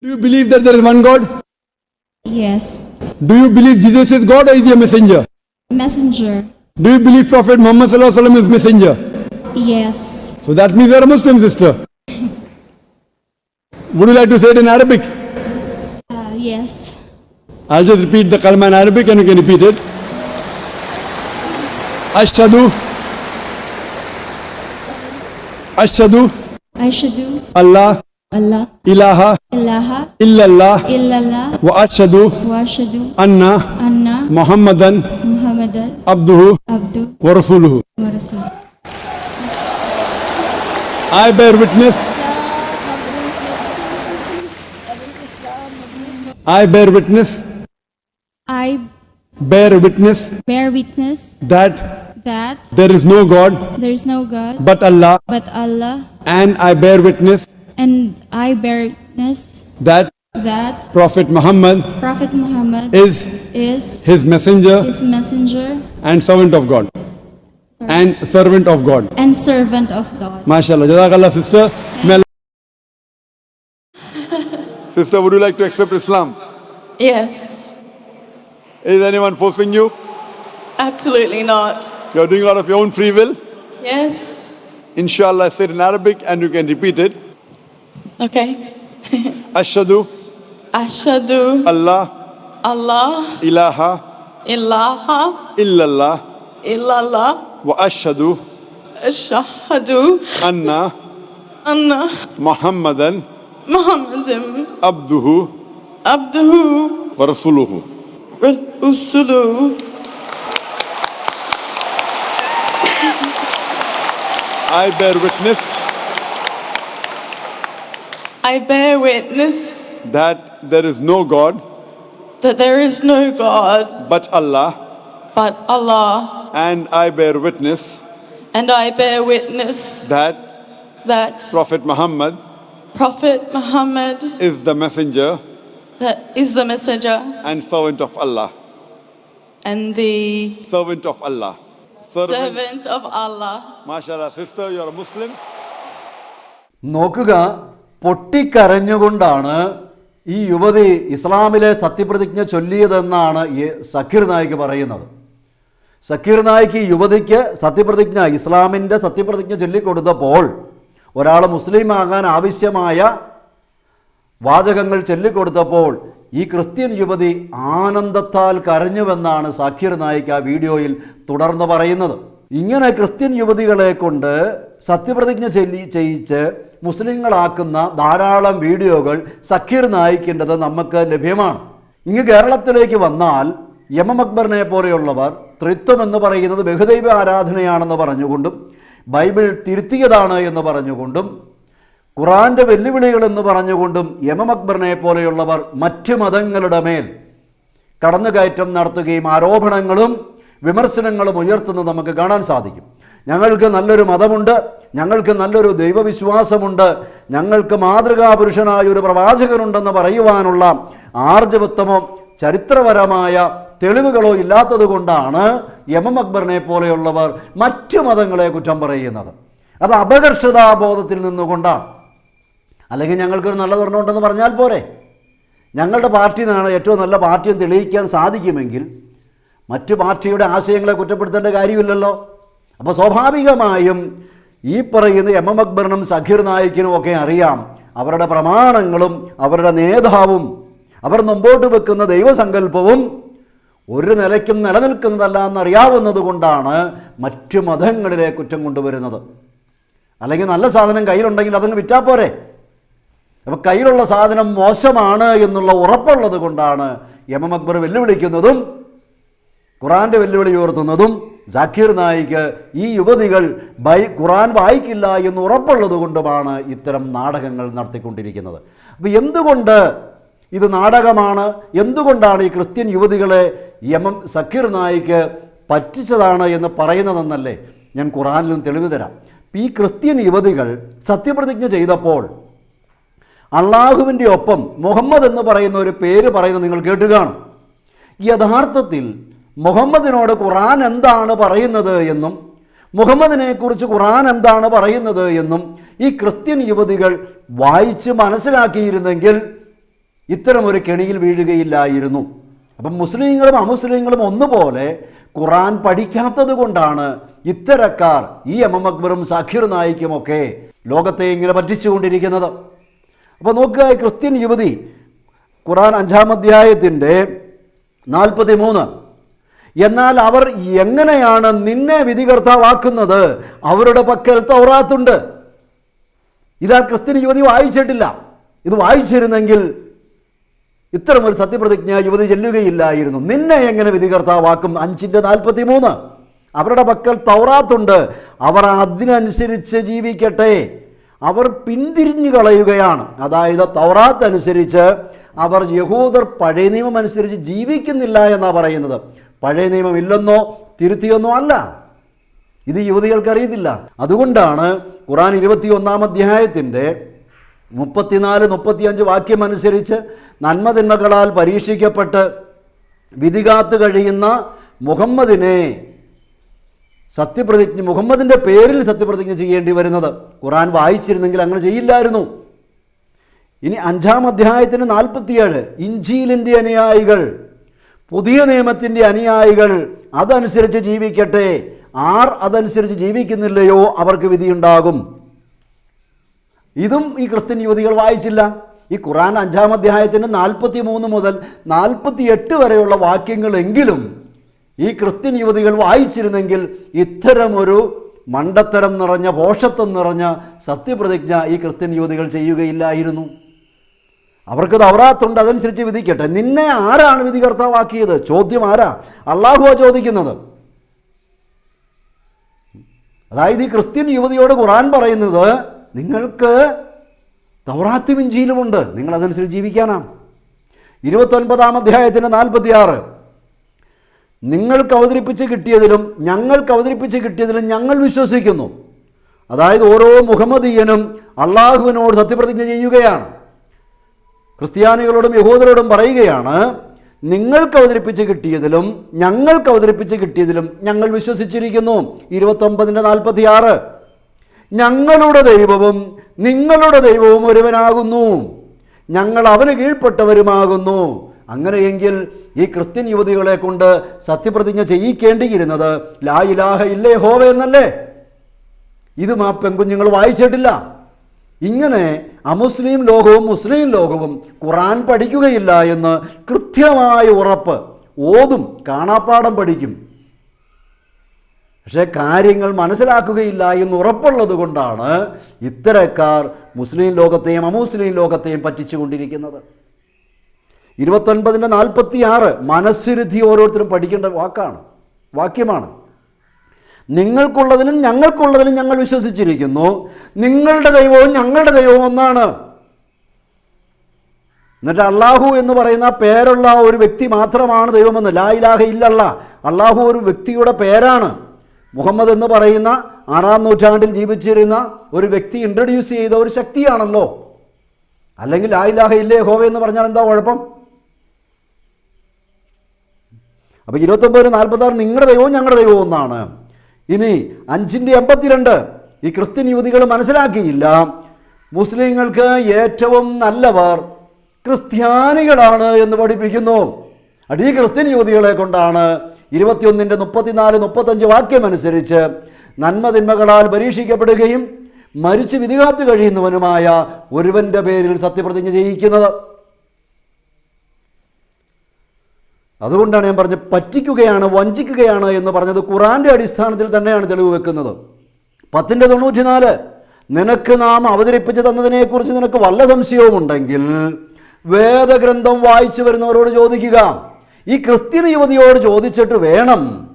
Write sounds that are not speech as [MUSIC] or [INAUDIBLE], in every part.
Do you believe that there is one God? Yes. Do you believe Jesus is God or is he a messenger? Messenger. Do you believe Prophet Muhammad Sallallahu Alaihi Wasallam is messenger? Yes. So that means you are a Muslim sister. Would you like to say it in Arabic? Uh, yes. I'll just repeat the kalma in Arabic and you can repeat it. Ashhadu. Ashhadu. Ashhadu Allah. Allah Ilaha. ilaha Illallah. illallah Wa ashhadu. wa ashhadu Anna. anna Muhammadan. Muhammadan Abduhu. abdu Wa rasuluhu. I bear witness. I bear witness. I Bear witness bear witness that that there is no God there is no God but Allah, but Allah, and I bear witness and I bear witness that that Prophet Muhammad Prophet Muhammad is is his messenger his messenger and servant of God. And servant of God. and servant of God. MashaAllah. Jazakallah, sister. May [LAUGHS] Sister, would you like to accept Islam? Yes, Is anyone forcing you? absolutely not. You're doing it out of your own free will? Yes. Inshallah, I said in Arabic and you can repeat it. Okay. أشهد أشهد الله الله إله إله إلا الله إلا الله وأشهد أشهد أن أن محمدا محمدا عبده عبده ورسوله ورسوله I bear witness I bear witness that there is no God that there is no God but Allah, but Allah, and I bear witness and I bear witness that that Prophet Muhammad Prophet Muhammad is the messenger that is the messenger and servant of Allah. and the Servant of Allah. Servant. servant of Allah. MashaAllah, sister, you're a Muslim. നോക്കുക പൊട്ടിക്കരഞ്ഞുകൊണ്ടാണ് ഈ യുവതി ഇസ്ലാമിലെ സത്യപ്രതിജ്ഞ ചൊല്ലിയതെന്നാണ് സക്കീർ നായിക്ക് പറയുന്നത്. സക്കീർ നായിക്ക് യുവതിക്ക് സത്യപ്രതിജ്ഞ ഇസ്ലാമിന്റെ സത്യപ്രതിജ്ഞ ചൊല്ലിക്കൊടുത്തപ്പോൾ ഒരാൾ മുസ്ലിം ആകാൻ ആവശ്യമായ വാചകങ്ങൾ ചൊല്ലിക്കൊടുത്തപ്പോൾ ഈ ക്രിസ്ത്യൻ യുവതി ആനന്ദത്താൽ കരഞ്ഞുവെന്നാണ് സക്കീർ നായിക്ക് ആ വീഡിയോയിൽ തുടർന്ന് പറയുന്നത്. ഇങ്ങനെ ക്രിസ്ത്യൻ യുവതികളെ കൊണ്ട് സത്യപ്രതിജ്ഞ ചൊല്ലി ചെയ്യിച്ച് മുസ്ലിങ്ങളാക്കുന്ന ധാരാളം വീഡിയോകൾ സക്കീർ നായിക്കിന്റെത് നമുക്ക് ലഭ്യമാണ്. ഇങ്ങ് കേരളത്തിലേക്ക് വന്നാൽ യമം അക്ബറിനെ പോലെയുള്ളവർ ത്രിത്വം എന്ന് പറയുന്നത് ബഹുദൈവ ആരാധനയാണെന്ന് പറഞ്ഞുകൊണ്ടും ബൈബിൾ തിരുത്തിയതാണ് എന്ന് പറഞ്ഞുകൊണ്ടും ഖുറാന്റെ വെല്ലുവിളികൾ എന്ന് പറഞ്ഞുകൊണ്ടും യമം അക്ബറിനെ പോലെയുള്ളവർ മറ്റ് മതങ്ങളുടെ മേൽ കടന്നുകയറ്റം നടത്തുകയും ആരോപണങ്ങളും വിമർശനങ്ങളും ഉയർത്തുന്നത് നമുക്ക് കാണാൻ സാധിക്കും. ഞങ്ങൾക്ക് നല്ലൊരു മതമുണ്ട് ഞങ്ങൾക്ക് നല്ലൊരു ദൈവവിശ്വാസമുണ്ട് ഞങ്ങൾക്ക് മാതൃകാ പുരുഷനായ ഒരു പ്രവാചകനുണ്ടെന്ന് പറയുവാനുള്ള ആർജവത്വമോ ചരിത്രപരമായ തെളിവുകളോ ഇല്ലാത്തത് കൊണ്ടാണ് യമം അക്ബറിനെ പോലെയുള്ളവർ മറ്റു മതങ്ങളെ കുറ്റം പറയുന്നത്. അത് അപകർഷതാബോധത്തിൽ നിന്നുകൊണ്ടാണ്. അല്ലെങ്കിൽ ഞങ്ങൾക്കൊരു നല്ല ഉണ്ടെന്ന് പറഞ്ഞാൽ പോരെ. ഞങ്ങളുടെ പാർട്ടി നിന്നാണ് ഏറ്റവും നല്ല പാർട്ടിയെന്ന് തെളിയിക്കാൻ സാധിക്കുമെങ്കിൽ മറ്റു പാർട്ടിയുടെ ആശയങ്ങളെ കുറ്റപ്പെടുത്തേണ്ട കാര്യമില്ലല്ലോ. അപ്പോൾ സ്വാഭാവികമായും ഈ പറയുന്ന എം എം അക്ബറിനും സഖീർ നായിക്കിനും ഒക്കെ അറിയാം അവരുടെ പ്രമാണങ്ങളും അവരുടെ നേതാവും അവർ മുമ്പോട്ട് വെക്കുന്ന ദൈവസങ്കല്പവും ഒരു നിലയ്ക്കും നിലനിൽക്കുന്നതല്ല എന്നറിയാവുന്നത് കൊണ്ടാണ് മറ്റു മതങ്ങളിലെ കുറ്റം കൊണ്ടുവരുന്നത്. അല്ലെങ്കിൽ നല്ല സാധനം കയ്യിലുണ്ടെങ്കിൽ അതങ്ങ് വിറ്റാൽ പോരെ. അപ്പോൾ കയ്യിലുള്ള സാധനം മോശമാണ് എന്നുള്ള ഉറപ്പുള്ളത് കൊണ്ടാണ് എം എം അക്ബർ വെല്ലുവിളിക്കുന്നതും ഖുറാന്റെ വെല്ലുവിളി ഉയർത്തുന്നതും ജാക്കീർ നായിക്ക് ഈ യുവതികൾ ബൈ ഖുറാൻ വായിക്കില്ല എന്ന് ഉറപ്പുള്ളത് കൊണ്ടുമാണ് ഇത്തരം നാടകങ്ങൾ നടത്തിക്കൊണ്ടിരിക്കുന്നത്. അപ്പോൾ എന്തുകൊണ്ട് ഇത് നാടകമാണ്? എന്തുകൊണ്ടാണ് ഈ ക്രിസ്ത്യൻ യുവതികളെ എം എം സക്കീർ നായിക്ക് പറ്റിച്ചതാണ് എന്ന് പറയുന്നതെന്നല്ലേ ഞാൻ ഖുറാനിലും തെളിവ് തരാം. ഈ ക്രിസ്ത്യൻ യുവതികൾ സത്യപ്രതിജ്ഞ ചെയ്തപ്പോൾ അള്ളാഹുവിന്റെ ഒപ്പം മുഹമ്മദ് എന്ന് പറയുന്ന ഒരു പേര് പറയുന്നത് നിങ്ങൾ കേട്ട് കാണും. യഥാർത്ഥത്തിൽ മുഹമ്മദിനോട് ഖുറാൻ എന്താണ് പറയുന്നത് എന്നും മുഹമ്മദിനെക്കുറിച്ച് ഖുറാൻ എന്താണ് പറയുന്നത് എന്നും ഈ ക്രിസ്ത്യൻ യുവതികൾ വായിച്ച് മനസ്സിലാക്കിയിരുന്നെങ്കിൽ ഇത്തരമൊരു കെണിയിൽ വീഴുകയില്ലായിരുന്നു. അപ്പം മുസ്ലിങ്ങളും അമുസ്ലിങ്ങളും ഒന്നുപോലെ ഖുറാൻ പഠിക്കാത്തത് കൊണ്ടാണ് ഇത്തരക്കാർ ഈ എം എം അക്ബറും സഖീർ നായിക്കുമൊക്കെ ലോകത്തെ ഇങ്ങനെ പറ്റിച്ചുകൊണ്ടിരിക്കുന്നത്. അപ്പോൾ നോക്കുക ക്രിസ്ത്യൻ യുവതി ഖുറാൻ അഞ്ചാം അധ്യായത്തിന്റെ നാൽപ്പത്തി മൂന്ന് എന്നാൽ അവർ എങ്ങനെയാണ് നിന്നെ വിധികർത്താവാക്കുന്നത്? അവരുടെ പക്കൽ തൗറാത്തുണ്ട്. ഇതാ ക്രിസ്ത്യൻ യുവതി വായിച്ചിട്ടില്ല. ഇത് വായിച്ചിരുന്നെങ്കിൽ ഇത്തരമൊരു സത്യപ്രതിജ്ഞ യുവതി ചെല്ലുകയില്ലായിരുന്നു. നിന്നെ എങ്ങനെ വിധികർത്താവാക്കും? അഞ്ചിന്റെ നാൽപ്പത്തി മൂന്ന് അവരുടെ പക്കൽ തൗറാത്തുണ്ട്. അവർ അതിനനുസരിച്ച് ജീവിക്കട്ടെ. അവർ പിന്തിരിഞ്ഞു കളയുകയാണ്. അതായത് തൗറാത്ത് അനുസരിച്ച് അവർ യഹൂദർ പഴയ നിയമം അനുസരിച്ച് ജീവിക്കുന്നില്ല എന്നാണ് പറയുന്നത്. പഴയ നിയമം ഇല്ലെന്നോ തിരുത്തിയൊന്നോ അല്ല. ഇത് യുവതികൾക്ക് അറിയത്തില്ല അതുകൊണ്ടാണ് ഖുറാൻ ഇരുപത്തി ഒന്നാം അധ്യായത്തിന്റെ മുപ്പത്തിനാല് മുപ്പത്തിയഞ്ച് വാക്യം അനുസരിച്ച് നന്മതിന്മകളാൽ പരീക്ഷിക്കപ്പെട്ട് വിധികാത്ത് കഴിയുന്ന മുഹമ്മദിനെ സത്യപ്രതിജ്ഞ മുഹമ്മദിന്റെ പേരിൽ സത്യപ്രതിജ്ഞ ചെയ്യേണ്ടി വരുന്നത്. ഖുറാൻ വായിച്ചിരുന്നെങ്കിൽ അങ്ങനെ ചെയ്യില്ലായിരുന്നു. ഇനി അഞ്ചാം അധ്യായത്തിന് നാൽപ്പത്തിയേഴ് ഇഞ്ചിയിലിന്റെ അനുയായികൾ പുതിയ നിയമത്തിന്റെ അനുയായികൾ അതനുസരിച്ച് ജീവിക്കട്ടെ. ആർ അതനുസരിച്ച് ജീവിക്കുന്നില്ലയോ അവർക്ക് വിധിയുണ്ടാകും. ഇതും ഈ ക്രിസ്ത്യൻ യുവതികൾ വായിച്ചില്ല. ഈ ഖുറാൻ അഞ്ചാം അധ്യായത്തിന്റെ നാൽപ്പത്തി മൂന്ന് മുതൽ നാൽപ്പത്തി എട്ട് വരെയുള്ള വാക്യങ്ങളെങ്കിലും ഈ ക്രിസ്ത്യൻ യുവതികൾ വായിച്ചിരുന്നെങ്കിൽ ഇത്തരമൊരു മണ്ടത്തരം നിറഞ്ഞ പോഷത്വം നിറഞ്ഞ സത്യപ്രതിജ്ഞ ഈ ക്രിസ്ത്യൻ യുവതികൾ ചെയ്യുകയില്ലായിരുന്നു. അവർക്ക് തവറാത്തുണ്ട് അതനുസരിച്ച് വിധിക്കട്ടെ. നിന്നെ ആരാണ് വിധികർത്താവാക്കിയത്? ചോദ്യം ആരാ? അള്ളാഹുവാ ചോദിക്കുന്നത്. അതായത് ഈ ക്രിസ്ത്യൻ യുവതിയോട് ഖുറാൻ പറയുന്നത് നിങ്ങൾക്ക് തൗറാത്തും ഇഞ്ചിയിലുമുണ്ട്. നിങ്ങൾ അതനുസരിച്ച് ജീവിക്കാനാ ഇരുപത്തൊൻപതാം അധ്യായത്തിന്റെ നാൽപ്പത്തി ആറ് നിങ്ങൾക്ക് അവതരിപ്പിച്ച് കിട്ടിയതിലും ഞങ്ങൾക്ക് അവതരിപ്പിച്ച് കിട്ടിയതിലും ഞങ്ങൾ വിശ്വസിക്കുന്നു. അതായത് ഓരോ മുഹമ്മദീയനും അള്ളാഹുവിനോട് സത്യപ്രതിജ്ഞ ചെയ്യുകയാണ്. ക്രിസ്ത്യാനികളോടും യഹൂദരോടും പറയുകയാണ് നിങ്ങൾക്ക് അവതരിപ്പിച്ച് കിട്ടിയതിലും ഞങ്ങൾക്ക് അവതരിപ്പിച്ച് കിട്ടിയതിലും ഞങ്ങൾ വിശ്വസിച്ചിരിക്കുന്നു. ഇരുപത്തൊമ്പതിന്റെ നാൽപ്പത്തി ആറ് ഞങ്ങളുടെ ദൈവവും നിങ്ങളുടെ ദൈവവും ഒരുവനാകുന്നു. ഞങ്ങൾ അവന് കീഴ്പ്പെട്ടവരുമാകുന്നു. അങ്ങനെയെങ്കിൽ ഈ ക്രിസ്ത്യൻ യുവതികളെ കൊണ്ട് സത്യപ്രതിജ്ഞ ചെയ്യിക്കേണ്ടിയിരുന്നത് ലാ ഇലാഹ ഇല്ലേ ഹോവ എന്നല്ലേ? ഇതും ആ പെൺകുഞ്ഞുങ്ങൾ വായിച്ചിട്ടില്ല. ഇങ്ങനെ അമുസ്ലിം ലോകവും മുസ്ലിം ലോകവും ഖുറാൻ പഠിക്കുകയില്ല എന്ന് കൃത്യമായ ഉറപ്പ് ഓതും കാണാപ്പാടം പഠിക്കും. പക്ഷേ കാര്യങ്ങൾ മനസ്സിലാക്കുകയില്ല എന്ന് ഉറപ്പുള്ളത് കൊണ്ടാണ് ഇത്തരക്കാർ മുസ്ലിം ലോകത്തെയും അമുസ്ലിം ലോകത്തെയും പറ്റിച്ചുകൊണ്ടിരിക്കുന്നത്. ഇരുപത്തൊൻപതിന്റെ നാൽപ്പത്തി ആറ് മനസ്സിരുദ്ധി ഓരോരുത്തരും പഠിക്കേണ്ട വാക്കാണ് വാക്യമാണ്. നിങ്ങൾക്കുള്ളതിനും ഞങ്ങൾക്കുള്ളതിനും ഞങ്ങൾ വിശ്വസിച്ചിരിക്കുന്നു. നിങ്ങളുടെ ദൈവവും ഞങ്ങളുടെ ദൈവവും ഒന്നാണ്. എന്നിട്ട് അള്ളാഹു എന്ന് പറയുന്ന പേരുള്ള ഒരു വ്യക്തി മാത്രമാണ് ദൈവമെന്ന്. ലാ ഇലാഹ ഇല്ലല്ല. അള്ളാഹു ഒരു വ്യക്തിയുടെ പേരാണ്. മുഹമ്മദ് എന്ന് പറയുന്ന ആറാം നൂറ്റാണ്ടിൽ ജീവിച്ചിരുന്ന ഒരു വ്യക്തി ഇൻട്രൊഡ്യൂസ് ചെയ്ത ഒരു ശക്തിയാണല്ലോ. അല്ലെങ്കിൽ ലാ ഇലാഹ ഇല്ലേ ഹോവ എന്ന് പറഞ്ഞാൽ എന്താ കുഴപ്പം? അപ്പോൾ ഇരുപത്തൊമ്പത് നാൽപ്പത്തി ആറ് നിങ്ങളുടെ ദൈവവും ഞങ്ങളുടെ ദൈവവും ഒന്നാണ്. ഇനി അഞ്ചിന്റെ എൺപത്തിരണ്ട് ഈ ക്രിസ്ത്യൻ യുവതികൾ മനസ്സിലാക്കിയില്ല. മുസ്ലിങ്ങൾക്ക് ഏറ്റവും നല്ലവർ ക്രിസ്ത്യാനികളാണ് എന്ന് പഠിപ്പിക്കുന്നു. അടി ക്രിസ്ത്യൻ യുവതികളെ കൊണ്ടാണ് ഇരുപത്തിയൊന്നിന്റെ മുപ്പത്തിനാല് മുപ്പത്തഞ്ച് വാക്യമനുസരിച്ച് നന്മതിന്മകളാൽ പരീക്ഷിക്കപ്പെടുകയും മരിച്ചു വിധികാത്തു കഴിയുന്നവനുമായ ഒരുവന്റെ പേരിൽ സത്യപ്രതിജ്ഞ ചെയ്യിക്കുന്നത്. അതുകൊണ്ടാണ് ഞാൻ പറഞ്ഞത് പറ്റിക്കുകയാണ് വഞ്ചിക്കുകയാണ് എന്ന് പറഞ്ഞത് ഖുറാന്റെ അടിസ്ഥാനത്തിൽ തന്നെയാണ് തെളിവ് വെക്കുന്നത്. പത്തിന്റെ തൊണ്ണൂറ്റിനാല് നിനക്ക് നാം അവതരിപ്പിച്ചു തന്നതിനെക്കുറിച്ച് നിനക്ക് വല്ല സംശയവും ഉണ്ടെങ്കിൽ വേദഗ്രന്ഥം വായിച്ചു വരുന്നവരോട് ചോദിക്കുക. ഈ ക്രിസ്ത്യൻ യുവതിയോട് ചോദിച്ചിട്ട് വേണം.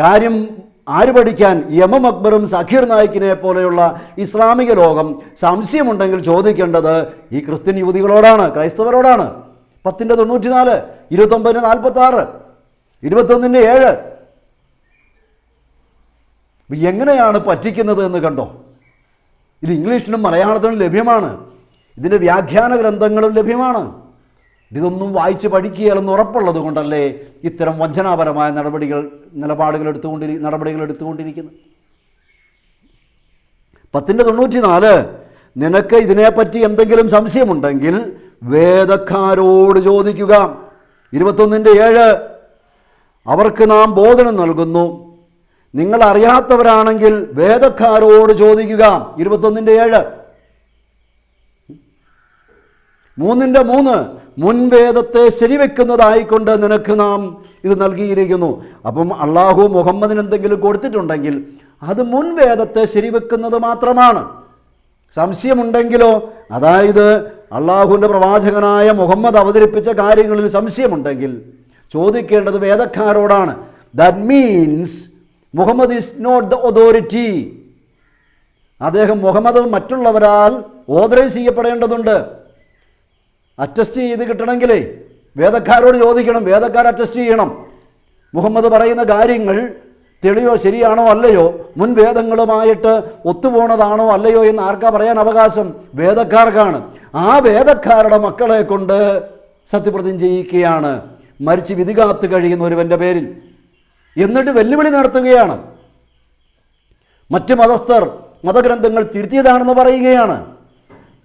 കാര്യം ആര് പഠിക്കാൻ? യമം അക്ബറും സഖീർ നായിക്കിനെ പോലെയുള്ള ഇസ്ലാമിക ലോകം സംശയമുണ്ടെങ്കിൽ ചോദിക്കേണ്ടത് ഈ ക്രിസ്ത്യൻ യുവതികളോടാണ് ക്രൈസ്തവരോടാണ്. പത്തിന്റെ തൊണ്ണൂറ്റിനാല് ഇരുപത്തൊമ്പതിന് നാൽപ്പത്തി ആറ് ഇരുപത്തൊന്നിന്റെ ഏഴ് എങ്ങനെയാണ് പറ്റിക്കുന്നത് എന്ന് കണ്ടോ? ഇത് ഇംഗ്ലീഷിനും മലയാളത്തിനും ലഭ്യമാണ്. ഇതിന്റെ വ്യാഖ്യാന ഗ്രന്ഥങ്ങളും ലഭ്യമാണ്. ഇതൊന്നും വായിച്ച് പഠിക്കുകയല്ലെന്ന് ഉറപ്പുള്ളത് കൊണ്ടല്ലേ ഇത്തരം വഞ്ചനാപരമായ നടപടികൾ നിലപാടുകൾ എടുത്തുകൊണ്ടിരി നടപടികൾ എടുത്തുകൊണ്ടിരിക്കുന്നത്? പത്തിന്റെ തൊണ്ണൂറ്റി നാല് നിനക്ക് ഇതിനെപ്പറ്റി എന്തെങ്കിലും സംശയമുണ്ടെങ്കിൽ വേദക്കാരോട് ചോദിക്കുക. ഇരുപത്തൊന്നിന്റെ ഏഴ്. അവർക്ക് നാം ബോധനം നൽകുന്നു. നിങ്ങൾ അറിയാത്തവരാണെങ്കിൽ വേദക്കാരോട് ചോദിക്കുക. ഇരുപത്തൊന്നിന്റെ ഏഴ്. മൂന്നിന്റെ മൂന്ന്. മുൻവേദത്തെ ശരിവെക്കുന്നതായിക്കൊണ്ട് നിനക്ക് നാം ഇത് നൽകിയിരിക്കുന്നു. അപ്പം അള്ളാഹു മുഹമ്മദിന് എന്തെങ്കിലും കൊടുത്തിട്ടുണ്ടെങ്കിൽ അത് മുൻവേദത്തെ ശരിവെക്കുന്നത് മാത്രമാണ്. സംശയമുണ്ടെങ്കിലോ അതായത് അള്ളാഹുവിന്റെ പ്രവാചകനായ മുഹമ്മദ് അവതരിപ്പിച്ച കാര്യങ്ങളിൽ സംശയമുണ്ടെങ്കിൽ ചോദിക്കേണ്ടത് വേദക്കാരോടാണ്. That means Muhammad is not the authority അദ്ദേഹം മുഹമ്മദ് മറ്റുള്ളവരാൽ ഓതറൈസ് ചെയ്യപ്പെടേണ്ടതുണ്ട്. അറ്റസ്റ്റ് ചെയ്ത് കിട്ടണമെങ്കിലേ വേദക്കാരോട് ചോദിക്കണം വേദക്കാർ അറ്റസ്റ്റ് ചെയ്യണം. മുഹമ്മദ് പറയുന്ന കാര്യങ്ങൾ തെളിയോ ശരിയാണോ അല്ലയോ? മുൻ വേദങ്ങളുമായിട്ട് ഒത്തുപോണതാണോ അല്ലയോ എന്ന് ആർക്കാ പറയാൻ അവകാശം? വേദക്കാർക്കാണ്. ആ വേദക്കാരുടെ മക്കളെ കൊണ്ട് സത്യപ്രതിജ്ഞ ചെയ്യിക്കുകയാണ്. മരിച്ച് വിധി കാത്ത് കഴിയുന്ന ഒരുവന്റെ പേരിൽ. എന്നിട്ട് വെല്ലുവിളി നടത്തുകയാണ്. മറ്റ് മതസ്ഥർ മതഗ്രന്ഥങ്ങൾ തിരുത്തിയതാണെന്ന് പറയുകയാണ്.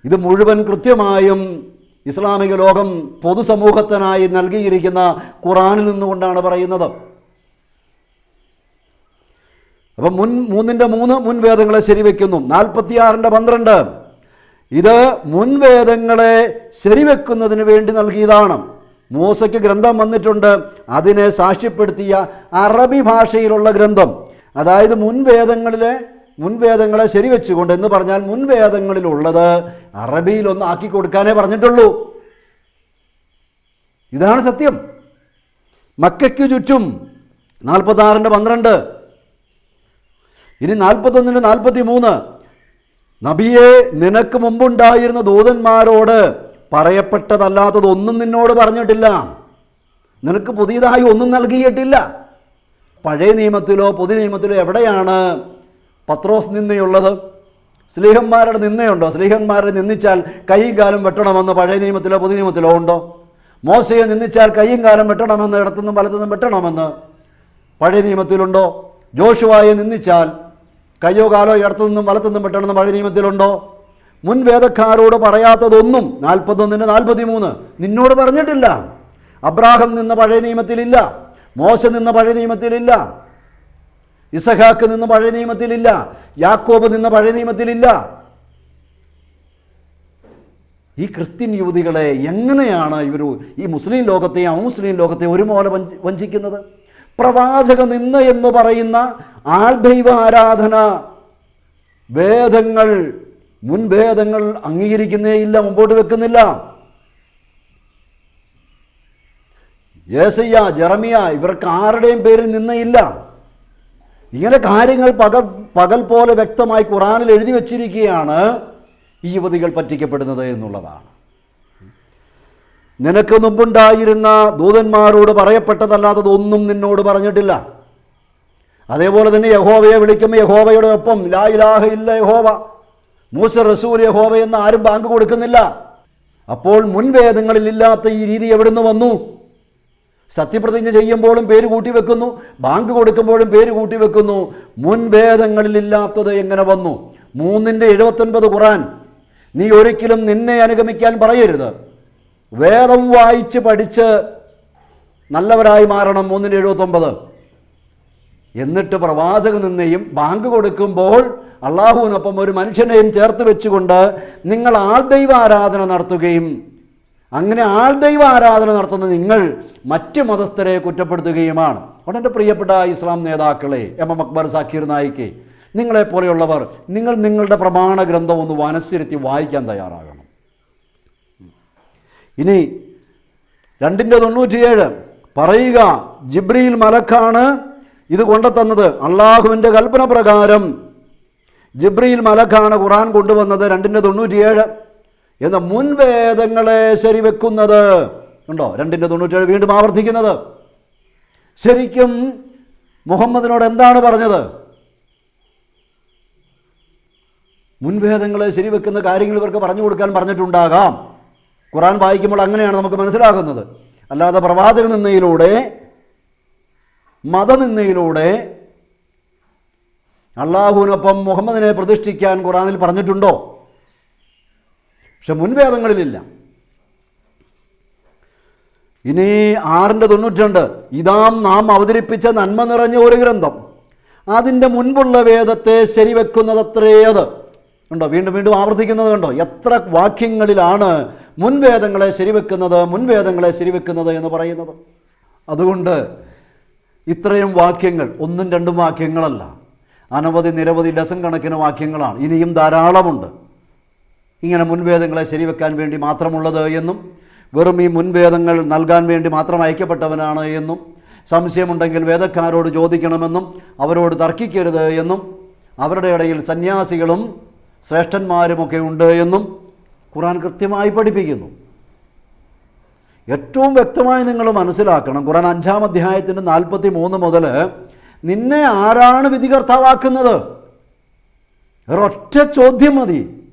ഇത് മുഴുവൻ കൃത്യമായും ഇസ്ലാമിക ലോകം പൊതുസമൂഹത്തിനായി നൽകിയിരിക്കുന്ന ഖുറാനിൽ നിന്നുകൊണ്ടാണ് പറയുന്നത്. അപ്പം മുൻ മൂന്നിന്റെ മൂന്ന് മുൻവേദങ്ങളെ ശരിവെക്കുന്നു. നാൽപ്പത്തിയാറിന്റെ പന്ത്രണ്ട്. ഇത് മുൻവേദങ്ങളെ ശരിവെക്കുന്നതിന് വേണ്ടി നൽകിയതാണ്. മൂസയ്ക്ക് ഗ്രന്ഥം വന്നിട്ടുണ്ട്. അതിനെ സാക്ഷ്യപ്പെടുത്തിയ അറബി ഭാഷയിലുള്ള ഗ്രന്ഥം. അതായത് മുൻവേദങ്ങളിലെ മുൻവേദങ്ങളെ ശരിവെച്ചുകൊണ്ട് എന്ന് പറഞ്ഞാൽ മുൻവേദങ്ങളിലുള്ളത് അറബിയിലൊന്ന് ആക്കി കൊടുക്കാനേ പറഞ്ഞിട്ടുള്ളൂ. ഇതാണ് സത്യം. മക്കയ്ക്ക് ചുറ്റും നാൽപ്പത്താറിന്റെ പന്ത്രണ്ട്. ഇനി നാൽപ്പത്തൊന്നിന് നാൽപ്പത്തി മൂന്ന് നബിയെ നിനക്ക് മുമ്പുണ്ടായിരുന്ന ദൂതന്മാരോട് പറയപ്പെട്ടതല്ലാത്തതൊന്നും നിന്നോട് പറഞ്ഞിട്ടില്ല. നിനക്ക് പുതിയതായി ഒന്നും നൽകിയിട്ടില്ല. പഴയ നിയമത്തിലോ പുതിയ നിയമത്തിലോ എവിടെയാണ് പത്രോസ് നിന്നയുള്ളത് സ്ലീഹന്മാരുടെ നിന്നയുണ്ടോ സ്ലീഹന്മാരെ നിന്ദിച്ചാൽ കൈയും കാലം വെട്ടണമെന്ന് പഴയ നിയമത്തിലോ പുതിയ നിയമത്തിലോ ഉണ്ടോ? മോശയെ നിന്ദിച്ചാൽ കൈയും കാലം വെട്ടണമെന്ന് ഇടത്തുനിന്നും വലത്തുനിന്നും വെട്ടണമെന്ന് പഴയ നിയമത്തിലുണ്ടോ? ജോഷുവായെ നിന്ദിച്ചാൽ കയ്യോ കാലോ ഇടത്തുനിന്നും വലത്തുനിന്നും വെട്ടണമെന്ന് മഴ നിയമത്തിലുണ്ടോ? മുൻ വേദക്കാരോട് പറയാത്തതൊന്നും നാൽപ്പത്തൊന്നിന് നാൽപ്പത്തി മൂന്ന് നിന്നോട് പറഞ്ഞിട്ടില്ല. അബ്രാഹം നിന്ന പഴയ നിയമത്തിലില്ല. മോശ നിന്ന പഴയ നിയമത്തിലില്ല. ഇസഹാക്ക് നിന്ന് പഴയ നിയമത്തിലില്ല. യാക്കോബ് നിന്ന് പഴയ നിയമത്തിലില്ല. ഈ ക്രിസ്ത്യൻ യുവതികളെ എങ്ങനെയാണ് ഇവർ ഈ മുസ്ലിം ലോകത്തെയും അമുസ്ലിം ലോകത്തെയും ഒരുപോലെ വഞ്ചി വഞ്ചിക്കുന്നത്? പ്രവാചക നിന്ന് എന്ന് പറയുന്ന ആൾദൈവ ആരാധന വേദങ്ങൾ മുൻഭേദങ്ങൾ അംഗീകരിക്കുന്നേയില്ല മുമ്പോട്ട് വെക്കുന്നില്ല. യേസയ്യ ജെറമിയ ഇവർക്ക് ആരുടെയും പേരിൽ നിന്നയില്ല ഇങ്ങനെ കാര്യങ്ങൾ പകൽ പകൽ പോലെ വ്യക്തമായി ഖുറാനിൽ എഴുതി വച്ചിരിക്കുകയാണ് ഈ യുവതികൾ പറ്റിക്കപ്പെടുന്നത് എന്നുള്ളതാണ്. നിനക്ക് മുമ്പുണ്ടായിരുന്ന ദൂതന്മാരോട് പറയപ്പെട്ടതല്ലാത്തതൊന്നും നിന്നോട് പറഞ്ഞിട്ടില്ല. അതേപോലെ തന്നെ യഹോവയെ വിളിക്കുമ്പോൾ യഹോവയുടെ ഒപ്പം ലാ ഇലാഹ ഇല്ല യഹോവ. മൂസ റസൂൽ യഹോവ എന്ന് ആരും ബാങ്ക് കൊടുക്കുന്നില്ല. അപ്പോൾ മുൻവേദങ്ങളിൽ ഇല്ലാത്ത ഈ രീതി എവിടുന്ന് വന്നു? സത്യപ്രതിജ്ഞ ചെയ്യുമ്പോഴും പേര് കൂട്ടി വെക്കുന്നു ബാങ്ക് കൊടുക്കുമ്പോഴും പേര് കൂട്ടി വെക്കുന്നു. മുൻവേദങ്ങളിലില്ലാത്തത് എങ്ങനെ വന്നു? മൂന്നിന്റെ എഴുപത്തൊൻപത് ഖുറാൻ നീ ഒരിക്കലും നിന്നെ അനുഗമിക്കാൻ പറയരുത്. വേദം വായിച്ച് പഠിച്ച് നല്ലവരായി മാറണം. മൂന്നിന്റെ എഴുപത്തൊമ്പത് എന്നിട്ട് പ്രവാചകൻ നിന്നെയും ബാങ്ക് കൊടുക്കുമ്പോൾ അള്ളാഹുവിനൊപ്പം ഒരു മനുഷ്യനെയും ചേർത്ത് വെച്ചുകൊണ്ട് നിങ്ങൾ ആൾദൈവ ആരാധന നടത്തുകയും അങ്ങനെ ആൾദൈവ ആരാധന നടത്തുന്ന നിങ്ങൾ മറ്റ് മതസ്ഥരെ കുറ്റപ്പെടുത്തുകയുമാണ്. എന്റെ പ്രിയപ്പെട്ട ഇസ്ലാം നേതാക്കളെ എം എം അക്ബർ സാക്കിർ നായിക്കെ നിങ്ങളെപ്പോലെയുള്ളവർ നിങ്ങൾ നിങ്ങളുടെ പ്രമാണ ഗ്രന്ഥം ഒന്ന് മനസ്സിരുത്തി വായിക്കാൻ തയ്യാറാകണം. ഇനി രണ്ടിന്റെ തൊണ്ണൂറ്റിയേഴ് പറയുക ജിബ്രിയിൽ മലക്കാണ് ഇത് കൊണ്ടുതന്നത് അള്ളാഹുവിന്റെ കൽപ്പന പ്രകാരം ജിബ്രിയിൽ മലക്കാണ് ഖുറാൻ കൊണ്ടുവന്നത് രണ്ടിന്റെ തൊണ്ണൂറ്റിയേഴ് എന്ന മുൻവേദങ്ങളെ ശരിവെക്കുന്നത്. ഉണ്ടോ? രണ്ടിന്റെ തൊണ്ണൂറ്റേഴ് വീണ്ടും ആവർത്തിക്കുന്നത്. ശരിക്കും മുഹമ്മദിനോട് എന്താണ് പറഞ്ഞത്? മുൻവേദങ്ങളെ ശരിവെക്കുന്ന കാര്യങ്ങൾ ഇവർക്ക് പറഞ്ഞു കൊടുക്കാൻ പറഞ്ഞിട്ടുണ്ടാകാം. ഖുറാൻ വായിക്കുമ്പോൾ അങ്ങനെയാണ് നമുക്ക് മനസ്സിലാകുന്നത്. അല്ലാതെ പ്രവാചക നിന്നയിലൂടെ മതനിന്നയിലൂടെ അള്ളാഹുവിനൊപ്പം മുഹമ്മദിനെ പ്രതിഷ്ഠിക്കാൻ ഖുറാനിൽ പറഞ്ഞിട്ടുണ്ടോ? പക്ഷെ മുൻവേദങ്ങളിലില്ല. ഇനി ആറിന്റെ തൊണ്ണൂറ്റിരണ്ട് ഇതാം നാം അവതരിപ്പിച്ച നന്മ നിറഞ്ഞ ഒരു ഗ്രന്ഥം. അതിന്റെ മുൻപുള്ള വേദത്തെ ശരിവെക്കുന്നത് അത്. ഉണ്ടോ വീണ്ടും വീണ്ടും ആവർത്തിക്കുന്നത് കണ്ടോ? എത്ര വാക്യങ്ങളിലാണ് മുൻവേദങ്ങളെ ശരിവെക്കുന്നത് മുൻവേദങ്ങളെ ശരിവെക്കുന്നത് എന്ന് പറയുന്നത്. അതുകൊണ്ട് ഇത്രയും വാക്യങ്ങൾ ഒന്നും രണ്ടും വാക്യങ്ങളല്ല. അനവധി നിരവധി ഡസൻ കണക്കിന് വാക്യങ്ങളാണ്. ഇനിയും ധാരാളമുണ്ട്. ഇങ്ങനെ മുൻവേദങ്ങളെ ശരിവെക്കാൻ വേണ്ടി മാത്രമുള്ളത് എന്നും വെറും ഈ മുൻവേദങ്ങൾ നൽകാൻ വേണ്ടി മാത്രം അയക്കപ്പെട്ടവനാണ് എന്നും സംശയമുണ്ടെങ്കിൽ വേദക്കാരോട് ചോദിക്കണമെന്നും അവരോട് തർക്കിക്കരുത് എന്നും അവരുടെ ഇടയിൽ സന്യാസികളും ശ്രേഷ്ഠന്മാരുമൊക്കെ ഉണ്ട് എന്നും ഖുറാൻ കൃത്യമായി പഠിപ്പിക്കുന്നു. ഏറ്റവും വ്യക്തമായി നിങ്ങൾ മനസ്സിലാക്കണം. ഖുറാൻ അഞ്ചാം അധ്യായത്തിന്റെ നാൽപ്പത്തി മൂന്ന് മുതൽ നിന്നെ ആരാണ് വിധികർത്താവാക്കുന്നത്? ഒരൊറ്റ ചോദ്യം മതി.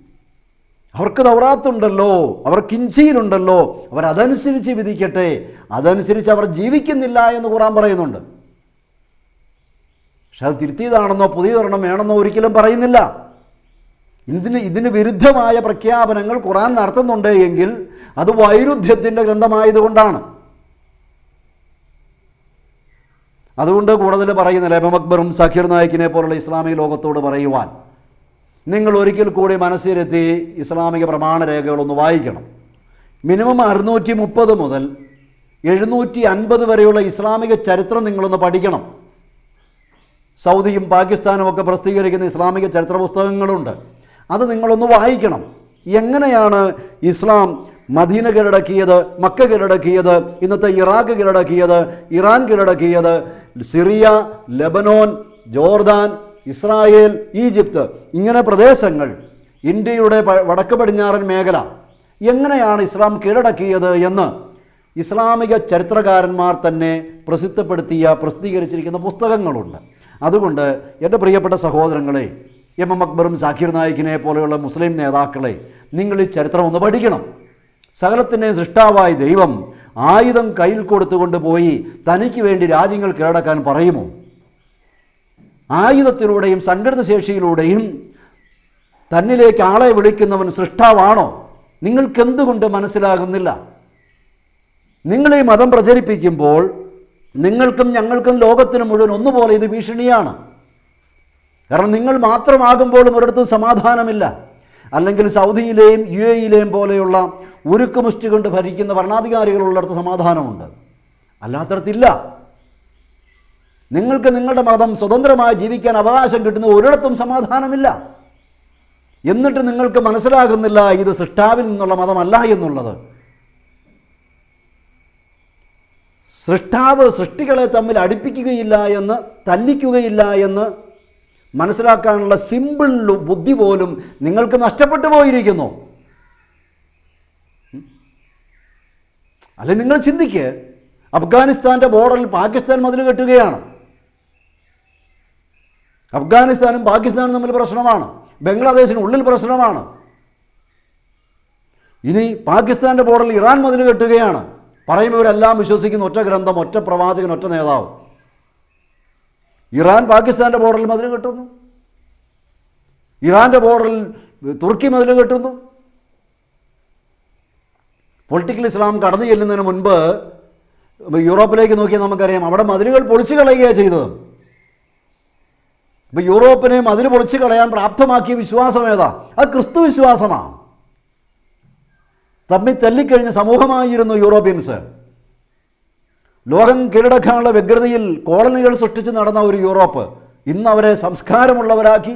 അവർക്ക് തൗറാത്തുണ്ടല്ലോ അവർക്ക് ഇഞ്ചിയിലുണ്ടല്ലോ അവരതനുസരിച്ച് വിധിക്കട്ടെ അതനുസരിച്ച് അവർ ജീവിക്കുന്നില്ല എന്ന് ഖുറാൻ പറയുന്നുണ്ട്. പക്ഷെ അത് തിരുത്തിയതാണെന്നോ പുതിയതരണം വേണമെന്നോ ഒരിക്കലും പറയുന്നില്ല. ഇതിന് ഇതിന് വിരുദ്ധമായ പ്രഖ്യാപനങ്ങൾ ഖുറാൻ നടത്തുന്നുണ്ട് എങ്കിൽ അത് വൈരുദ്ധ്യത്തിന്റെ ഗ്രന്ഥമായതുകൊണ്ടാണ്. അതുകൊണ്ട് കൂടുതൽ പറയുന്നില്ല എം അക്ബറും സഖീർ നായിക്കിനെ പോലുള്ള ഇസ്ലാമിക ലോകത്തോട് പറയുവാൻ. നിങ്ങൾ ഒരിക്കൽ കൂടി മനസ്സിരുത്തി ഇസ്ലാമിക പ്രമാണ പ്രമാണരേഖകളൊന്ന് വായിക്കണം. മിനിമം അറുന്നൂറ്റി മുപ്പത് മുതൽ എഴുന്നൂറ്റി അൻപത് വരെയുള്ള ഇസ്ലാമിക ചരിത്രം നിങ്ങളൊന്ന് പഠിക്കണം. സൗദിയും പാകിസ്ഥാനും ഒക്കെ പ്രസിദ്ധീകരിക്കുന്ന ഇസ്ലാമിക ചരിത്ര പുസ്തകങ്ങളുണ്ട്. അത് നിങ്ങളൊന്ന് വായിക്കണം. എങ്ങനെയാണ് ഇസ്ലാം മദീന കീഴടക്കിയത് മക്ക കീഴടക്കിയത് ഇന്നത്തെ ഇറാഖ് കീഴടക്കിയത് ഇറാൻ കീഴടക്കിയത് Syria Lebanon Jordan Israel Egypt ഇങ്ങനെ പ്രദേശങ്ങൾ ഇന്ത്യയുടെ വടക്ക് പടിഞ്ഞാറൻ മേഖല. എങ്ങനെയാണ് ഇസ്ലാം കീഴടക്കിയത് എന്ന് ഇസ്ലാമിക ചരിത്രകാരന്മാർ തന്നെ പ്രസിദ്ധപ്പെടുത്തിയ പ്രസിദ്ധീകരിച്ചിരിക്കുന്ന പുസ്തകങ്ങളുണ്ട്. അതുകൊണ്ട് എന്റെ പ്രിയപ്പെട്ട സഹോദരങ്ങളെ എം എം അക്ബറും സാഖിർ നായിക്കിനെ പോലെയുള്ള മുസ്ലിം നേതാക്കളെ നിങ്ങൾ ഈ ചരിത്രം ഒന്ന് പഠിക്കണം. സകലത്തിന്റെയും സൃഷ്ടാവായ ദൈവം ആയുധം കയ്യിൽ കൊടുത്തുകൊണ്ട് പോയി തനിക്ക് വേണ്ടി രാജ്യങ്ങൾ കീഴടക്കാൻ പറയുമോ? ആയുധത്തിലൂടെയും സംഘടിത ശേഷിയിലൂടെയും തന്നിലേക്ക് ആളെ വിളിക്കുന്നവൻ സൃഷ്ടാവാണോ? നിങ്ങൾക്കെന്തുകൊണ്ട് മനസ്സിലാകുന്നില്ല? നിങ്ങൾ ഈ മതം പ്രചരിപ്പിക്കുമ്പോൾ നിങ്ങൾക്കും ഞങ്ങൾക്കും ലോകത്തിന് മുഴുവൻ ഒന്നുപോലെ ഇത് ഭീഷണിയാണ്. കാരണം നിങ്ങൾ മാത്രമാകുമ്പോഴും ഒരിടത്തും സമാധാനമില്ല. അല്ലെങ്കിൽ സൗദിയിലെയും യു എയിലെയും പോലെയുള്ള ഉരുക്കുമുഷ്ടി കൊണ്ട് ഭരിക്കുന്ന ഭരണാധികാരികളുള്ളിടത്ത് സമാധാനമുണ്ട്. അല്ലാത്തടത്തില്ല. നിങ്ങൾക്ക് നിങ്ങളുടെ മതം സ്വതന്ത്രമായി ജീവിക്കാൻ അവകാശം കിട്ടുന്ന ഒരിടത്തും സമാധാനമില്ല. എന്നിട്ട് നിങ്ങൾക്ക് മനസ്സിലാകുന്നില്ല ഇത് സൃഷ്ടാവിൽ നിന്നുള്ള മതമല്ല എന്നുള്ളത്. സൃഷ്ടാവ് സൃഷ്ടികളെ തമ്മിൽ അടുപ്പിക്കുകയില്ല എന്ന് തല്ലിക്കുകയില്ല എന്ന് മനസ്സിലാക്കാനുള്ള സിമ്പിൾ ബുദ്ധി പോലും നിങ്ങൾക്ക് നഷ്ടപ്പെട്ടു പോയിരിക്കുന്നു? അല്ലെ നിങ്ങൾ ചിന്തിക്ക് അഫ്ഗാനിസ്ഥാന്റെ ബോർഡറിൽ പാകിസ്ഥാൻ മതിൽ കെട്ടുകയാണ്. അഫ്ഗാനിസ്ഥാനും പാകിസ്ഥാനും തമ്മിൽ പ്രശ്നമാണ്. ബംഗ്ലാദേശിന് ഉള്ളിൽ പ്രശ്നമാണ്. ഇനി പാകിസ്ഥാന്റെ ബോർഡറിൽ ഇറാൻ മതിൽ കെട്ടുകയാണ്. പറയുമ്പോൾ ഇവരെല്ലാം വിശ്വസിക്കുന്ന ഒറ്റ ഗ്രന്ഥം ഒറ്റ പ്രവാചകൻ ഒറ്റ നേതാവ്. ഇറാൻ പാകിസ്ഥാന്റെ ബോർഡറിൽ മതിൽ കെട്ടുന്നു. ഇറാന്റെ ബോർഡറിൽ തുർക്കി മതിൽ കെട്ടുന്നു. പൊളിറ്റിക്കൽ ഇസ്ലാം കടന്നു ചെല്ലുന്നതിന് മുൻപ് യൂറോപ്പിലേക്ക് നോക്കിയാൽ നമുക്കറിയാം അവിടെ മതിലുകൾ പൊളിച്ചു കളയുകയാണ് ചെയ്തത്. ഇപ്പം യൂറോപ്പിനെ മതിൽ പൊളിച്ചു കളയാൻ പ്രാപ്തമാക്കിയ വിശ്വാസം ഏതാ? അത് ക്രിസ്തു വിശ്വാസമാണ് തമ്മിൽ തല്ലിക്കഴിഞ്ഞ സമൂഹമായിരുന്നു യൂറോപ്യൻസ്. ലോകം കീഴടക്കാനുള്ള വ്യഗ്രതയിൽ കോളനികൾ സൃഷ്ടിച്ച് നടന്ന ഒരു യൂറോപ്പ് ഇന്ന് അവരെ സംസ്കാരമുള്ളവരാക്കി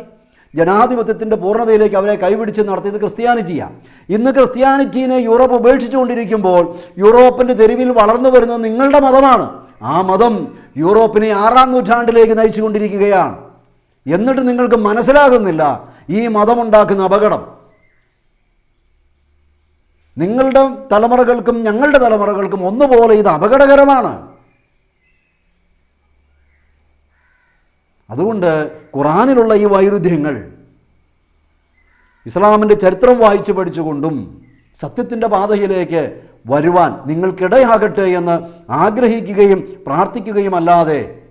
ജനാധിപത്യത്തിന്റെ പൂർണതയിലേക്ക് അവരെ കൈപിടിച്ച് നടത്തിയത് ക്രിസ്ത്യാനിറ്റിയാണ് ഇന്ന് ക്രിസ്ത്യാനിറ്റീനെ യൂറോപ്പ് ഉപേക്ഷിച്ചുകൊണ്ടിരിക്കുമ്പോൾ യൂറോപ്പിന്റെ തെരുവിൽ വളർന്നു വരുന്നത് നിങ്ങളുടെ മതമാണ്. ആ മതം യൂറോപ്പിനെ ആറാം നൂറ്റാണ്ടിലേക്ക് നയിച്ചുകൊണ്ടിരിക്കുകയാണ്. എന്നിട്ട് നിങ്ങൾക്ക് മനസ്സിലാകുന്നില്ല ഈ മതമുണ്ടാക്കുന്ന അപകടം. നിങ്ങളുടെ തലമുറകൾക്കും ഞങ്ങളുടെ തലമുറകൾക്കും ഒന്നുപോലെ ഇത് അപകടകരമാണ്. അതുകൊണ്ട് ഖുറാനിലുള്ള ഈ വൈരുദ്ധ്യങ്ങൾ ഇസ്ലാമിന്റെ ചരിത്രം വായിച്ചു പഠിച്ചുകൊണ്ടും സത്യത്തിന്റെ പാതയിലേക്ക് വരുവാൻ നിങ്ങൾക്കിടയാകട്ടെ എന്ന് ആഗ്രഹിക്കുകയും പ്രാർത്ഥിക്കുകയും അല്ലാതെ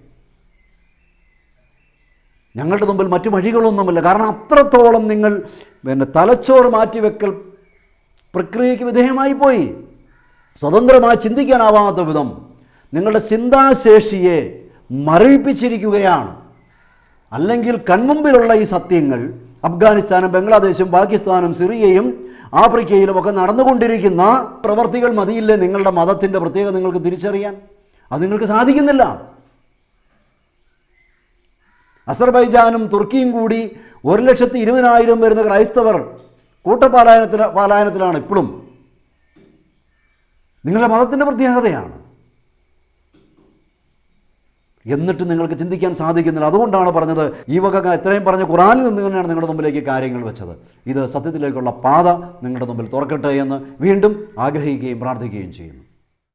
ഞങ്ങളുടെ മുമ്പിൽ മറ്റു വഴികളൊന്നുമില്ല. കാരണം അത്രത്തോളം നിങ്ങൾ പിന്നെ തലച്ചോറ് മാറ്റിവെക്കൽ പ്രക്രിയയ്ക്ക് വിധേയമായി പോയി. സ്വതന്ത്രമായി ചിന്തിക്കാനാവാത്ത വിധം നിങ്ങളുടെ ചിന്താശേഷിയെ മരവിപ്പിച്ചിരിക്കുകയാണ്. അല്ലെങ്കിൽ കൺമുമ്പിലുള്ള ഈ സത്യങ്ങൾ അഫ്ഗാനിസ്ഥാനും ബംഗ്ലാദേശും പാകിസ്ഥാനും സിറിയയും ആഫ്രിക്കയിലും ഒക്കെ നടന്നുകൊണ്ടിരിക്കുന്ന പ്രവർത്തികൾ മതിയില്ലേ നിങ്ങളുടെ മതത്തിന്റെ പ്രത്യേകത നിങ്ങൾക്ക് തിരിച്ചറിയാൻ? അത് നിങ്ങൾക്ക് സാധിക്കുന്നില്ല. അസർബൈജാനും തുർക്കിയും കൂടി ഒരു ലക്ഷത്തി ഇരുപതിനായിരം വരുന്ന ക്രൈസ്തവർ കൂട്ടപാലായനത്തിൽ പാലായനത്തിലാണ് ഇപ്പോഴും. നിങ്ങളുടെ മതത്തിന്റെ പ്രത്യേകതയാണ്. എന്നിട്ട് നിങ്ങൾക്ക് ചിന്തിക്കാൻ സാധിക്കുന്നില്ല. അതുകൊണ്ടാണ് പറഞ്ഞത് ഈ വക ഇത്രയും പറഞ്ഞ ഖുറാനിൽ നിന്ന് തന്നെയാണ് നിങ്ങളുടെ മുമ്പിലേക്ക് കാര്യങ്ങൾ വെച്ചത്. ഇത് സത്യത്തിലേക്കുള്ള പാത നിങ്ങളുടെ മുമ്പിൽ തുറക്കട്ടെ എന്ന് വീണ്ടും ആഗ്രഹിക്കുകയും പ്രാർത്ഥിക്കുകയും ചെയ്യുന്നു.